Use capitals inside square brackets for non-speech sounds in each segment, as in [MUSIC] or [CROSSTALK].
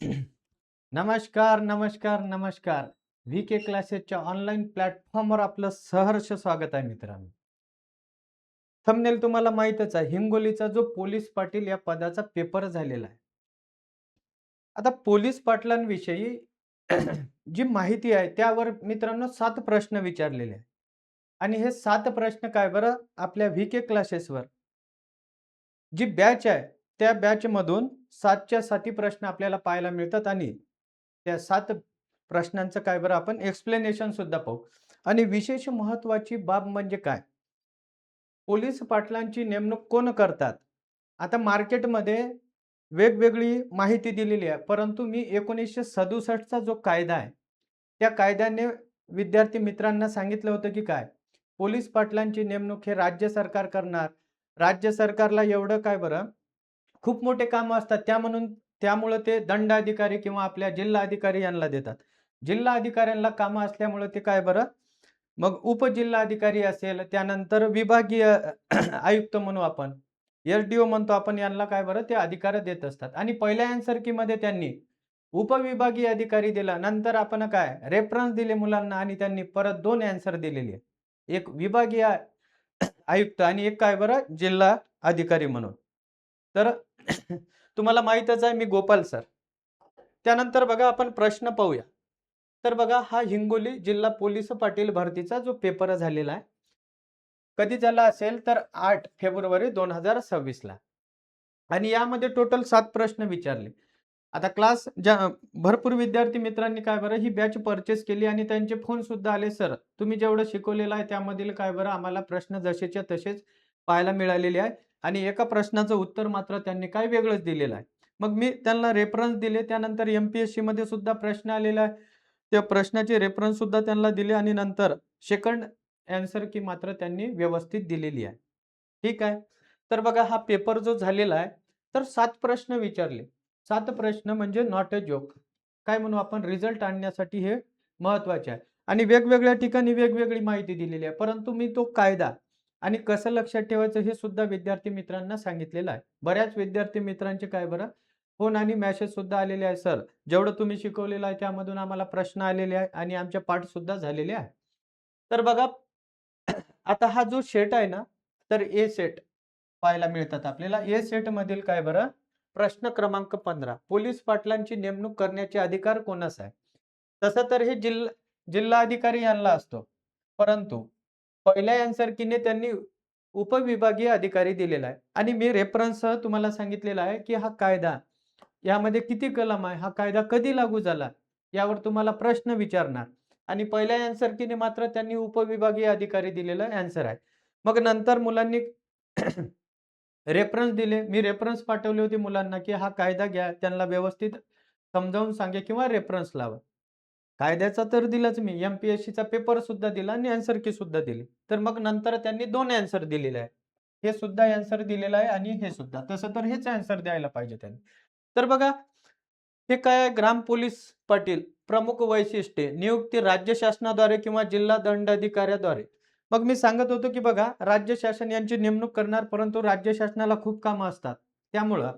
नमस्कार नमस्कार नमस्कार. व्ही के क्लासेसच्या ऑनलाईन प्लॅटफॉर्मवर आपलं सहर्ष स्वागत आहे मित्रांनो. थंबनेल तुम्हाला माहीतच आहे हिंगोलीचा जो पोलीस पाटील या पदाचा पेपर झालेला आहे. आता पोलीस पाटलांविषयी जी माहिती आहे त्यावर मित्रांनो सात प्रश्न विचारलेले आहे आणि हे सात प्रश्न काय बरं? आपल्या व्ही के क्लासेसवर. जी बॅच आहे त्या बॅचमधून सातच्या साती प्रश्न आपल्याला पाहायला मिळतात आणि त्या सात प्रश्नांचं काय बरं आपण एक्सप्लेनेशन सुद्धा पाहू. आणि विशेष महत्वाची बाब म्हणजे काय? पोलीस पाटलांची नेमणूक कोण करतात? आता मार्केटमध्ये वेगवेगळी माहिती दिलेली आहे परंतु मी एकोणीसशे सदुसष्टचा जो कायदा आहे त्या कायद्याने विद्यार्थी मित्रांना सांगितलं होतं की काय? पोलीस पाटलांची नेमणूक हे राज्य सरकार करणार. राज्य सरकारला एवढं काय बरं? खूप मोठे कामं असतात. त्या म्हणून त्यामुळं ते दंडाधिकारी किंवा आपल्या जिल्हा अधिकारी यांना देतात. जिल्हा अधिकाऱ्यांना कामं असल्यामुळं ते काय बरं? मग उपजिल्हाधिकारी असेल त्यानंतर विभागीय [CLEARS THROAT] आयुक्त म्हणू आपण. एस डी ओ म्हणतो आपण यांना काय बरं? ते अधिकार देत असतात. आणि पहिल्या मध्ये त्यांनी उपविभागीय अधिकारी दिला. नंतर आपण काय? रेफरन्स दिले मुलांना आणि त्यांनी परत दोन अँसर दिलेली एक विभागीय आयुक्त आणि एक काय बरं? जिल्हा अधिकारी म्हणून. तर तुम्हाला माहीतच आहे मी गोपाल सर. त्यानंतर बघा आपण प्रश्न पाहूया. तर बघा हा हिंगोली जिल्हा पोलीस पाटील भरतीचा जो पेपर झालेला आहे. कधी झाला असेल तर आठ फेब्रुवारी दोन हजार सव्वीसला आणि यामध्ये टोटल सात प्रश्न विचारले. आता क्लास ज्या भरपूर विद्यार्थी मित्रांनी काय बरं ही बॅच परचेस केली आणि त्यांचे फोन सुद्धा आले सर तुम्ही जेवढं शिकवलेलं आहे त्यामधील काय बरं आम्हाला प्रश्न जसेच्या तसेच पाहायला मिळालेले आहे. आणि एका प्रश्नाचं उत्तर मात्र त्यांनी काय वेगळंच दिलेलं आहे? मग मी त्यांना रेफरन्स दिले त्यानंतर एम पी एस सीमध्ये सुद्धा प्रश्न आलेला आहे. त्या प्रश्नाचे रेफरन्स सुद्धा त्यांना दिले आणि नंतर सेकंड अँसर की मात्र त्यांनी व्यवस्थित दिलेली आहे. ठीक आहे? तर बघा हा पेपर जो झालेला आहे तर सात प्रश्न विचारले. सात प्रश्न म्हणजे नॉट अ जोक काय म्हणू आपण? रिझल्ट आणण्यासाठी हे महत्त्वाचे आहे. आणि वेगवेगळ्या ठिकाणी वेगवेगळी माहिती दिलेली आहे. परंतु मी तो कायदा आणि कसं लक्षात ठेवायचं हे सुद्धा विद्यार्थी मित्रांना सांगितलेलं आहे. बऱ्याच विद्यार्थी मित्रांचे काय बरं? फोन आणि मॅसेज सुद्धा आलेले आहे सर जेवढं तुम्ही शिकवलेलं आहे त्यामधून आम्हाला प्रश्न आलेले आहे आणि आमचे पाठ सुद्धा झालेले आहे तर बघा आता हा जो सेट आहे ना तर ए सेट पाहायला मिळतात आपल्याला. ए सेट मधील काय बरं? प्रश्न क्रमांक पंधरा. पोलीस पाटलांची नेमणूक करण्याचे अधिकार कोणास आहे? तसं तर हे जिल्हा जिल्हा अधिकारी यांना असतो. परंतु पहिल्या अँसर त्यांनी उपविभागीय अधिकारी दिलेला आहे. आणि मी रेफरन्स तुम्हाला सांगितलेला आहे की हा कायदा यामध्ये किती कलम आहे हा कायदा कधी लागू झाला यावर तुम्हाला प्रश्न विचारणार. आणि पहिल्या अँसर मात्र त्यांनी उपविभागीय अधिकारी दिलेला अँसर आहे. मग नंतर मुलांनी [COUGHS] रेफरन्स दिले. मी रेफरन्स पाठवले होते मुलांना की हा कायदा घ्या त्यांना व्यवस्थित समजावून सांगे किंवा रेफरन्स लावा. कायद्याचा तर दिलाच मी. एम पी एस सीचा पेपर सुद्धा दिला आणि अँसर की सुद्धा दिली. तर मग नंतर त्यांनी दोन अँसर दिलेले आहे हे सुद्धा अँसर दिलेलं आहे आणि हे सुद्धा. तसं तर हेच अँसर द्यायला पाहिजे त्यांनी. तर बघा हे काय आहे? ग्राम पोलीस पाटील प्रमुख वैशिष्ट्ये नियुक्ती राज्य शासनाद्वारे किंवा जिल्हा दंडाधिकाऱ्याद्वारे. मग मी सांगत होतो की बघा राज्य शासन यांची नेमणूक करणार परंतु राज्य शासनाला खूप कामं असतात. त्यामुळं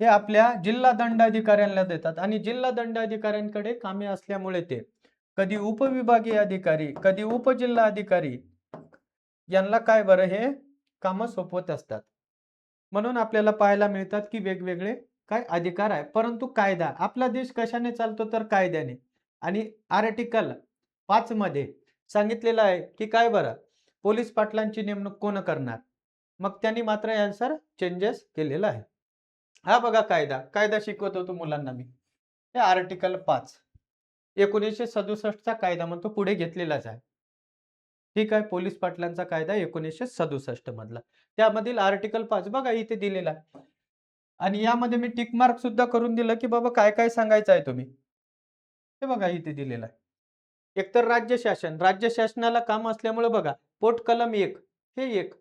हे आपल्या जिल्हा दंडाधिकाऱ्यांना देतात आणि जिल्हा दंडाधिकाऱ्यांकडे कामे असल्यामुळे ते कधी उपविभागीय अधिकारी कधी उपजिल्हा अधिकारी यांना काय बरं हे कामं सोपवत असतात. म्हणून आपल्याला पाहायला मिळतात की वेगवेगळे काय अधिकार आहे. परंतु कायदा आपला देश कशाने चालतो तर कायद्याने? आणि आर्टिकल पाच मध्ये सांगितलेलं आहे की काय बरं? पोलीस पाटलांची नेमणूक कोण करणार? मग त्यांनी मात्र यानुसार चेंजेस केलेला आहे. हा बघा कायदा. कायदा शिकवत होतो मुलांना मी. हे आर्टिकल पाच. एकोणीसशे सदुसष्टचा कायदा म्हणतो पुढे घेतलेलाच आहे. ठीक आहे पोलीस पाटलांचा कायदा एकोणीसशे सदुसष्ट मधला. त्यामधील आर्टिकल पाच बघा इथे दिलेला आहे. आणि यामध्ये मी टिक मार्क सुद्धा करून दिलं की बाबा काय काय सांगायचं आहे तुम्ही. हे बघा इथे दिलेलं आहे. एकतर राज्य शासन. राज्य शासनाला काम असल्यामुळे बघा पोट कलम एक. हे एक.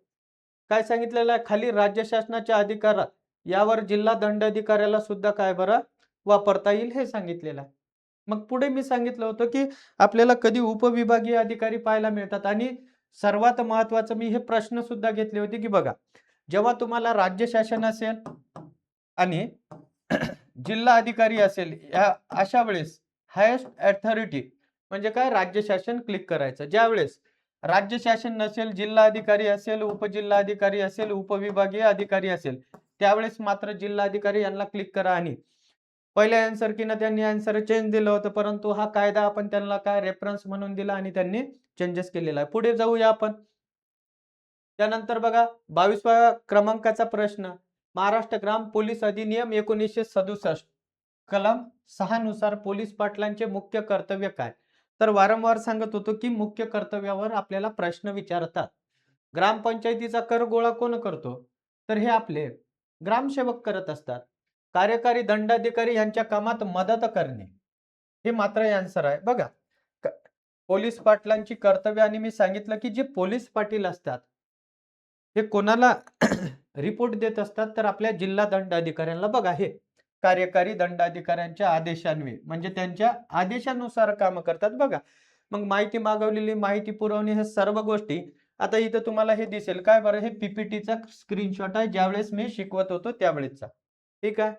काय सांगितलेलं आहे? खाली राज्य शासनाच्या अधिकारात यावर जिल्हा दंडाधिकाऱ्याला सुद्धा काय बरं वापरता येईल हे सांगितलेलं आहे. मग पुढे मी सांगितलं होतं की आपल्याला कधी उपविभागीय अधिकारी पाहायला मिळतात आणि सर्वात महत्वाचं मी हे प्रश्न सुद्धा घेतले होते की बघा जेव्हा तुम्हाला राज्य शासन असेल आणि [CLEARS THROAT] जिल्हा अधिकारी असेल या अशा वेळेस हायेस्ट अथॉरिटी म्हणजे काय राज्य शासन क्लिक करायचं. ज्या वेळेस राज्य शासन नसेल जिल्हा अधिकारी असेल उपजिल्हा अधिकारी असेल उपविभागीय अधिकारी असेल त्यावेळेस मात्र जिल्हाधिकारी यांना क्लिक करा आणि पहिल्या आन्सर कीनं त्यांनी आन्सर चेंज दिलं होतं परंतु हा कायदा आपण त्यांना काय रेफरन्स म्हणून दिला आणि त्यांनी चेंजेस केलेला आहे. पुढे जाऊया आपण. त्यानंतर बघा बावीसव्या क्रमांकाचा प्रश्न. महाराष्ट्र ग्राम पोलीस अधिनियम एकोणीसशे सदुसष्ट. कलम सहा नुसार पोलीस पाटलांचे मुख्य कर्तव्य काय? तर वारंवार सांगत होतो की मुख्य कर्तव्यावर आपल्याला प्रश्न विचारतात. ग्रामपंचायतीचा कर गोळा कोण करतो? तर हे आपले ग्रामसेवक करत असतात. कार्यकारी दंडाधिकारी यांच्या कामात मदत करणे. हे मात्र आन्सर आहे. बघा पोलीस पाटलांची कर्तव्य आणि मी सांगितलं की जे पोलीस पाटील असतात हे कोणाला [CLEARS THROAT] रिपोर्ट देत असतात तर आपल्या जिल्हा दंडाधिकाऱ्यांना बघा हे. कार्यकारी दंडाधिकाऱ्यांच्या आदेशान्वये म्हणजे त्यांच्या आदेशानुसार काम करतात. बघा मग माहिती मागवलेली माहिती पुरवणे हे सर्व गोष्टी आता इथं तुम्हाला हे दिसेल. काय बरं? हे पीपीटीचा स्क्रीनशॉट आहे. ज्यावेळेस मी शिकवत होतो त्यावेळेसचा. ठीक आहे?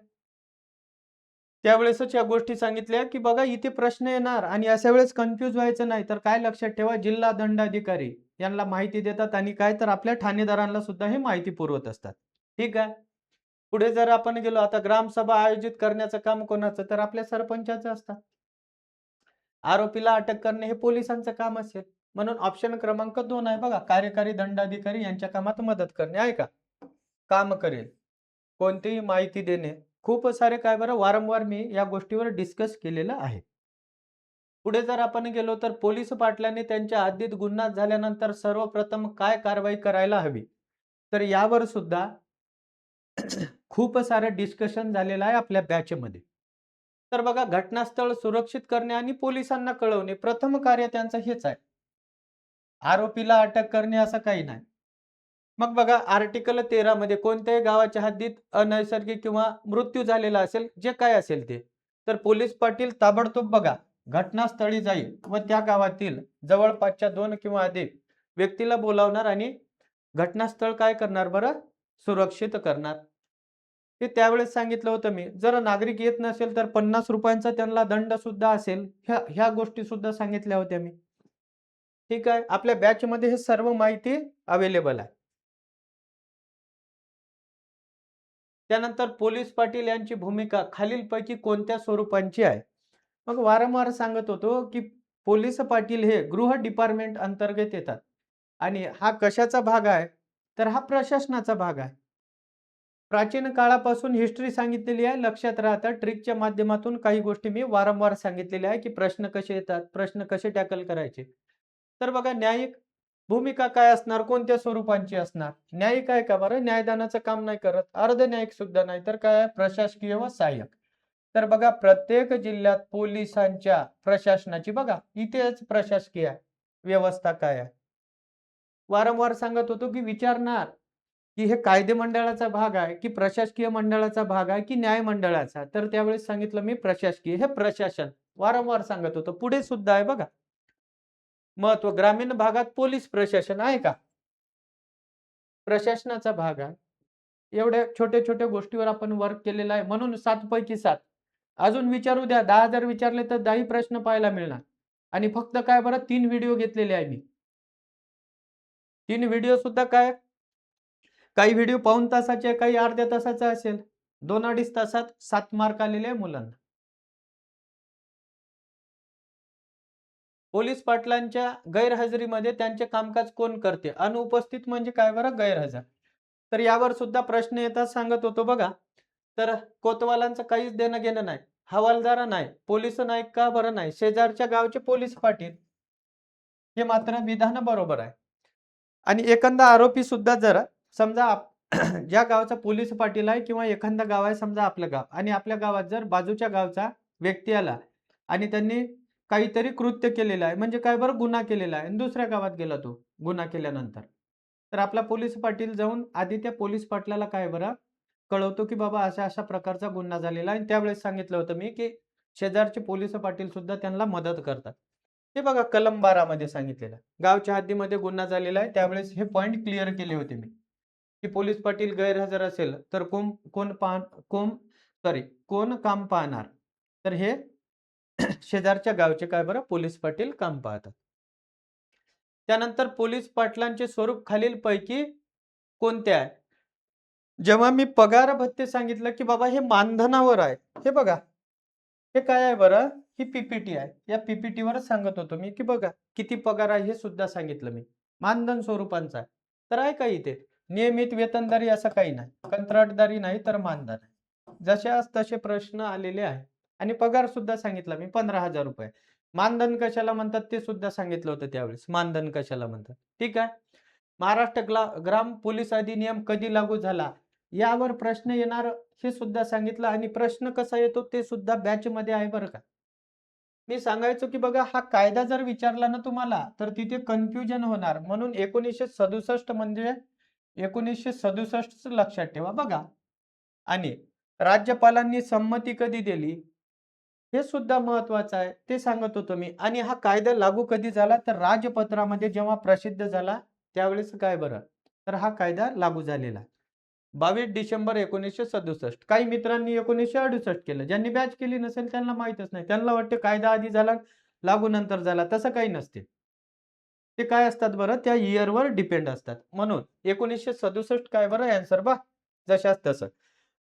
त्यावेळेसच या गोष्टी सांगितल्या की बघा इथे प्रश्न येणार आणि अशा वेळेस कन्फ्यूज व्हायचं नाही. तर काय लक्षात ठेवा जिल्हा दंडाधिकारी यांना माहिती देतात आणि काय तर आपल्या ठाणेदारांना सुद्धा हे माहिती पुरवत असतात. ठीक आहे? पुढे जर आपण गेलो आता ग्रामसभा आयोजित करण्याचं काम कोणाचं? तर आपल्या सरपंचाचं असतात. आरोपीला अटक करणे हे पोलिसांचं काम असेल. म्हणून ऑप्शन क्रमांक दोन आहे बघा. कार्यकारी दंडाधिकारी यांच्या कामात मदत करणे. आहे का? काम करेल. कोणतीही माहिती देणे. खूप सारे काय बरं? वारंवार मी या गोष्टीवर डिस्कस केलेलं आहे. पुढे जर आपण गेलो तर पोलीस पाटलांनी त्यांच्या हद्दीत गुन्हा झाल्यानंतर सर्वप्रथम काय कारवाई करायला हवी? तर यावर सुद्धा खूप सारं डिस्कशन झालेलं आहे आपल्या बॅचमध्ये तर बघा घटनास्थळ सुरक्षित करणे आणि पोलिसांना कळवणे प्रथम कार्य त्यांचं हेच आहे. आरोपीला अटक करणे असं काही नाही. मग बघा आर्टिकल तेरा मध्ये कोणत्याही गावाच्या हद्दीत अनैसर्गिक किंवा मृत्यू झालेला असेल जे काय असेल ते. तर पोलीस पाटील ताबडतोब बघा घटनास्थळी जाईल व त्या गावातील जवळपासच्या दोन किंवा अधिक व्यक्तीला बोलावणार आणि घटनास्थळ काय करणार बरं? सुरक्षित करणार. हे त्यावेळेस सांगितलं होतं मी. जर नागरिक येत नसेल तर पन्नास रुपयांचा त्यांना दंड सुद्धा असेल. ह्या ह्या गोष्टी सुद्धा सांगितल्या होत्या मी. ठीक आहे. आपल्या बॅच मध्ये हे सर्व माहिती अवेलेबल आहे. त्यानंतर पोलीस पाटील यांची भूमिका खालीलपैकी कोणत्या स्वरूपांची आहे? मग वारंवार सांगत होतो की पोलीस पाटील हे गृह डिपार्टमेंट अंतर्गत येतात. आणि हा कशाचा भाग आहे? तर हा प्रशासनाचा भाग आहे. प्राचीन काळापासून हिस्ट्री सांगितलेली आहे. लक्षात राहतात ट्रिकच्या माध्यमातून काही गोष्टी मी वारंवार सांगितलेल्या आहे की प्रश्न कसे येतात प्रश्न कसे टॅकल करायचे. तर बघा न्यायिक भूमिका काय असणार? कोणत्या स्वरूपांची असणार? न्यायिक आहे का बरं? न्यायदानाचं काम नाही करत. अर्ध न्यायिक सुद्धा नाही तर काय प्रशासकीय व सहाय्यक. तर बघा प्रत्येक जिल्ह्यात पोलिसांच्या प्रशासनाची बघा इथेच प्रशासकीय व्यवस्था काय आहे? वारंवार सांगत होतो की विचारणार की हे कायदे मंडळाचा भाग आहे की प्रशासकीय मंडळाचा भाग आहे की न्याय मंडळाचा तर त्यावेळेस सांगितलं मी प्रशासकीय हे प्रशासन. वारंवार सांगत होतो. पुढे सुद्धा आहे बघा. महत्त्व ग्रामीण भागात पोलीस प्रशासन आहे का? प्रशासनाचा भाग आहे. एवढ्या छोट्या छोट्या गोष्टीवर आपण वर्क केलेलं आहे. म्हणून सात पैकी सात. अजून विचारू द्या. दहा हजार विचारले तर दहाही प्रश्न पाहायला मिळणार. आणि फक्त काय बरं? तीन व्हिडिओ घेतलेले आहे मी. तीन व्हिडिओ सुद्धा काय? काही व्हिडिओ पाऊन तासाचे काही अर्ध्या तासाचा असेल. दोन अडीच तासात सात मार्क आलेले आहे मुलांना. पोलीस पाटलांच्या गैरहजेरीमध्ये त्यांचे कामकाज कोण करते? अनुपस्थित म्हणजे काय बरं? गैरहजर. तर यावर सुद्धा प्रश्न येतात सांगत होतो बघा. तर कोतवालांचं काहीच देणं घेणं नाही. हवालदार नाही. पोलीस नाही का? बरं नाही. शेजारच्या गावचे पोलीस पाटील. हे मात्र विधान बरोबर आहे. आणि एखादा आरोपी सुद्धा जर समजा आप- [CLEARS THROAT] ज्या गावचा पोलीस पाटील आहे किंवा एखादा गाव आहे समजा आपलं गाव. आणि आपल्या गावात जर बाजूच्या गावचा व्यक्ती आला आणि त्यांनी काहीतरी कृत्य केलेलं आहे. म्हणजे काय बरं? गुन्हा केलेला आहे. आणि दुसऱ्या गावात गेला तो गुन्हा केल्यानंतर. तर आपला पोलीस पाटील जाऊन आधी त्या पोलीस पाटलाला काय बरं? कळवतो की बाबा अशा अशा प्रकारचा गुन्हा झालेला आहे. आणि त्यावेळेस सांगितलं होतं मी की शेजारचे पोलीस पाटील सुद्धा त्यांना मदत करतात. हे बघा कलम बारामध्ये सांगितलेलं. गावच्या हद्दीमध्ये गुन्हा झालेला आहे. त्यावेळेस हे पॉईंट क्लिअर केले होते मी. की पोलीस पाटील गैरहजर असेल तर कोण कोण पाहण कोण सॉरी कोण काम पाहणार? तर हे शेजारच्या गावचे काय बरं? पोलीस पाटील काम पाहतात. त्यानंतर पोलीस पाटलांचे स्वरूप खालीलपैकी कोणते आहे? जेव्हा मी पगार भत्ते सांगितलं की बाबा हे मानधनावर आहे. हे बघा. हे काय आहे बरं? ही पीपीटी आहे. या पीपीटीवर सांगत होतो मी की बघा किती पगार आहे हे सुद्धा सांगितलं मी. मानधन स्वरूपांचा आहे. तर आहे का इथे? नियमित वेतनदारी असं काही नाही. कंत्राटदारी नाही तर मानधन आहे. जशास तसे प्रश्न आलेले आहेत. आणि पगार सुद्धा सांगितला मी पंधरा हजार रुपये. मानधन कशाला म्हणतात ते सुद्धा सांगितलं होतं त्यावेळेस मानधन कशाला म्हणतात. ठीक आहे? महाराष्ट्र ग्ला ग्राम पोलीस अधिनियम कधी लागू झाला? यावर प्रश्न येणार हे सुद्धा सांगितलं आणि प्रश्न कसा येतो ते सुद्धा बॅच मध्ये आहे बरं का. मी सांगायचो की बघा हा कायदा जर विचारला ना तुम्हाला तर तिथे कन्फ्युजन होणार. म्हणून एकोणीसशे सदुसष्ट म्हणजे एकोणीसशे सदुसष्ट लक्षात ठेवा बघा. आणि राज्यपालांनी संमती कधी दिली? हे सुद्धा महत्वाचं आहे. ते सांगत होतो मी. आणि हा कायदा लागू कधी झाला? तर राजपत्रामध्ये जेव्हा प्रसिद्ध झाला त्यावेळेस काय बरं? तर हा कायदा लागू झालेला. बावीस डिसेंबर एकोणीसशे सदुसष्ट. काही मित्रांनी एकोणीसशे अडुसष्ट केलं. ज्यांनी बॅच केली नसेल त्यांना माहीतच नाही. त्यांना वाटतं कायदा आधी झाला लागू नंतर झाला. तसं काही नसते. ते काय असतात बरं? त्या इयरवर डिपेंड असतात. म्हणून एकोणीसशे सदुसष्ट काय बरं? अँसर बा जशाच तसं.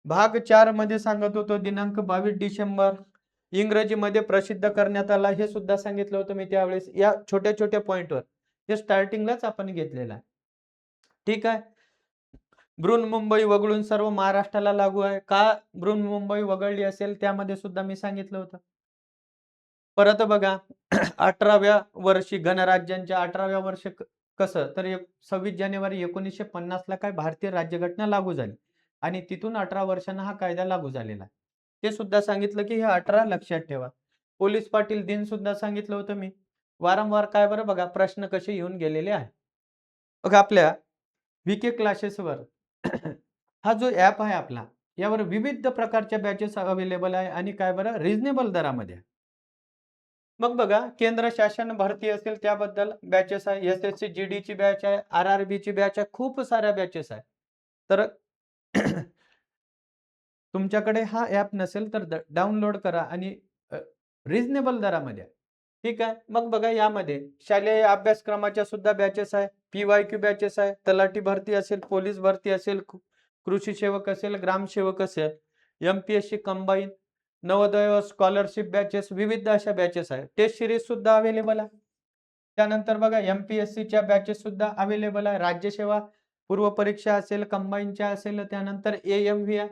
भाग चारमध्ये सांगत होतो दिनांक बावीस डिसेंबर. इंग्रजीमध्ये प्रसिद्ध करण्यात आला हे सुद्धा सांगितलं होतं मी त्यावेळेस. या छोट्या छोट्या पॉईंटवर हे स्टार्टिंगलाच आपण घेतलेलं आहे. ठीक आहे? बृहन मुंबई वगळून सर्व महाराष्ट्राला लागू आहे. का बृहन मुंबई वगळली असेल त्यामध्ये सुद्धा मी सांगितलं होतं. परत बघा [CLEARS THROAT] अठराव्या वर्षी गणराज्यांच्या अठराव्या वर्ष कसं? तर सव्वीस जानेवारी एकोणीसशे पन्नासला काय भारतीय राज्यघटना लागू झाली. आणि तिथून अठरा वर्षांना हा कायदा लागू झालेला आहे. ते सुद्धा सांगितलं की हे अठरा लक्षात ठेवा. पोलीस पाटील दिन सुद्धा सांगितलं होतं मी. वारंवार काय बरं बघा प्रश्न कसे येऊन गेलेले आहे बघा आपल्या व्हीके क्लासेसवर [CLEARS THROAT] हा जो ॲप आहे आपला यावर विविध प्रकारच्या बॅचेस अवेलेबल आहे आणि काय बरं रिजनेबल दरामध्ये मग बघा केंद्र शासन भरती असेल त्याबद्दल बॅचेस आहे. एस एस सी जी डीची बॅच आहे. आर आर बीची बॅच आहे. खूप साऱ्या बॅचेस आहे. तर [CLEARS THROAT] तुमच्याकडे हा ॲप नसेल तर डाउनलोड करा आणि रिजनेबल दरामध्ये. ठीक आहे? मग बघा यामध्ये. शालेय अभ्यासक्रमाच्या सुद्धा बॅचेस आहे. पी वाय क्यू बॅचेस आहे. तलाठी भरती असेल पोलीस भरती असेल कृषी सेवक असेल ग्रामसेवक असेल M P S C combine Navodaya scholarship batches विविध अशा बॅचेस आहे टेस्ट सिरीज सुद्धा अवेलेबल आहे. त्यानंतर बघा एम पी एस सीच्या बॅचेस सुद्धा अवेलेबल आहे. राज्यसेवा पूर्व परीक्षा असेल कंबाईनच्या असेल त्यानंतर ए एम व्ही आहे.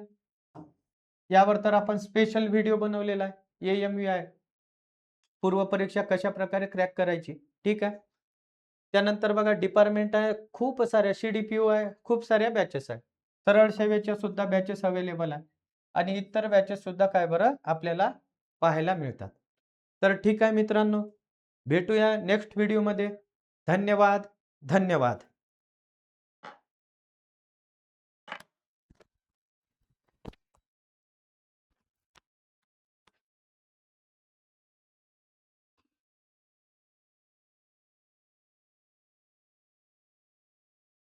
यावर तर आपण स्पेशल व्हिडिओ बनवलेला आहे ए एम व्ही आय पूर्व परीक्षा कशा प्रकारे क्रॅक करायची ठीक आहे? त्यानंतर बघा डिपार्टमेंट आहे खूप साऱ्या सी डी पी ओ आहे खूप साऱ्या बॅचेस आहे सरळ सेवेच्या सुद्धा बॅचेस अवेलेबल आहे आणि इतर बॅचेस सुद्धा काय बरं आपल्याला पाहायला मिळतात. तर ठीक आहे मित्रांनो भेटूया नेक्स्ट व्हिडिओमध्ये धन्यवाद धन्यवाद.